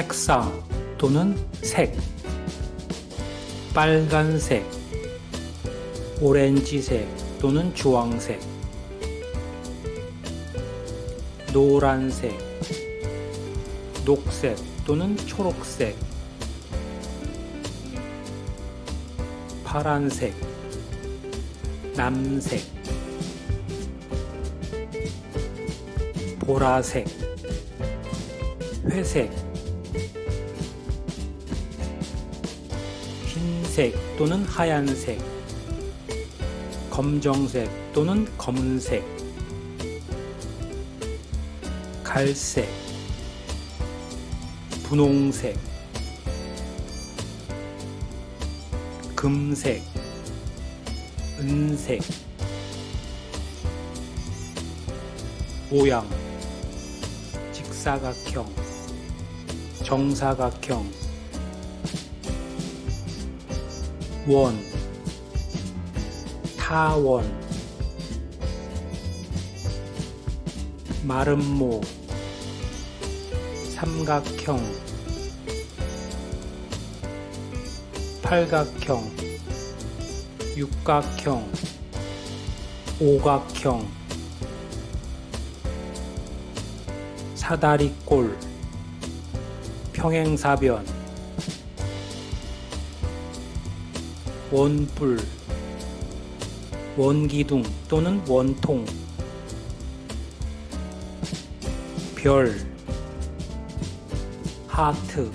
색상 또는 색. 빨간색 오렌지색 또는 주황색. 노란색 녹색 또는 초록색. 파란색 남색. 보라색 회색 흰색 또는 하얀색 검정색 또는 검은색 갈색 분홍색 금색 은색 모양 직사각형 정사각형 원. 타원. 마름모. 삼각형. 팔각형. 육각형. 오각형. 사다리꼴. 평행사변 원뿔 원기둥 또는 원통 별 하트